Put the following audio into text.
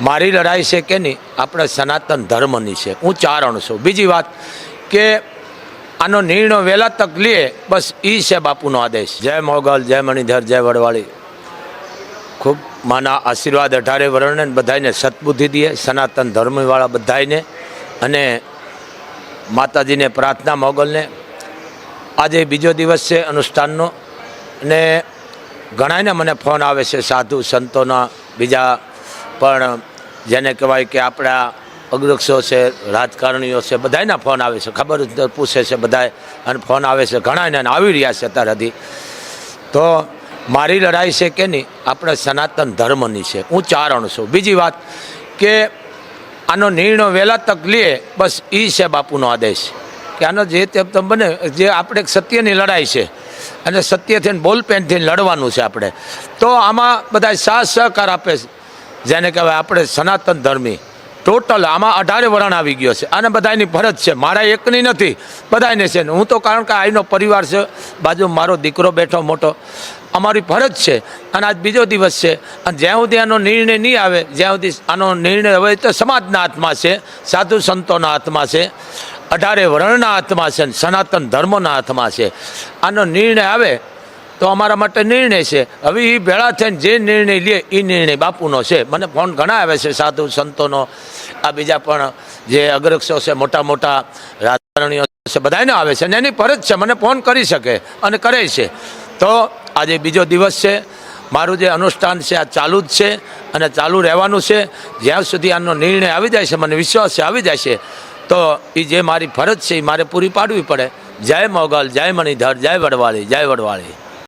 મારી લડાઈ છે કે નહીં, આપણે સનાતન ધર્મની છે. હું ચારણ છું. બીજી વાત કે આનો નિર્ણય વહેલા તક લે, બસ એ છે બાપુનો આદેશ. જય મોગલ, જય મણિધર, જય વડવાળી. ખૂબ માના આશીર્વાદ અઢારે વર્ણને બધાને સદબુદ્ધિ દે, સનાતન ધર્મવાળા બધાને અને માતાજીને પ્રાર્થના મોગલને. આજે બીજો દિવસ છે અનુષ્ઠાનનો. અને ઘણાને મને ફોન આવે છે સાધુ સંતોના બીજા પણ જેને કહેવાય કે આપણા અગ્રક્ષો છે, રાજકારણીઓ છે બધાના ફોન આવે છે. ખબર પૂછે છે બધાએ અને ફોન આવે છે ઘણા આવી રહ્યા છે અત્યાર સુધી. તો મારી લડાઈ છે કે નહીં, આપણે સનાતન ધર્મની છે. હું ચારણ છું. બીજી વાત કે આનો નિર્ણય વહેલા તક લે, બસ એ છે બાપુનો આદેશ. કે આનો જે તે બને, જે આપણે સત્યની લડાઈ છે. અને સત્યથી બોલ પેનથી લડવાનું છે આપણે. તો આમાં બધા સાથ સહકાર આપે છે. જેને કહેવાય આપણે સનાતન ધર્મી. ટોટલ આમાં અઢારે વરણ આવી ગયો છે. અને બધાની ફરજ છે. મારા એકની નથી બધાને છે. હું તો કારણ કે આઈનો પરિવાર છે. બાજુ મારો દીકરો બેઠો મોટો. અમારી ફરજ છે. અને આજ બીજો દિવસ છે. અને જ્યાં સુધી આનો નિર્ણય નહીં આવે, જ્યાં સુધી આનો નિર્ણય હવે તો સમાજના હાથમાં છે. સાધુ સંતોના હાથમાં છે. અઢારે વર્ણના હાથમાં છે સનાતન ધર્મના હાથમાં છે. આનો નિર્ણય આવે તો અમારા માટે નિર્ણય છે. હવે એ ભેળા થઈને જે નિર્ણય લે એ નિર્ણય બાપુનો છે. મને ફોન ઘણા આવે છે સાધુ સંતોનો. આ બીજા પણ જે અગ્રક્ષો છે, મોટા મોટા રાજકારણીઓ છે બધાને આવે છે. અને એની ફરજ છે, મને ફોન કરી શકે અને કરે છે. તો આજે બીજો દિવસ છે. મારું જે અનુષ્ઠાન છે, આ ચાલુ જ છે અને ચાલુ રહેવાનું છે. જ્યાં સુધી આનો નિર્ણય આવી જાય છે, મને વિશ્વાસ છે, આવી જાય છે. તો એ જે મારી ફરજ છે એ મારે પૂરી પાડવી પડે. જય મોગલ, જય મણિધર, જય વડવાળી જય વડવાળી.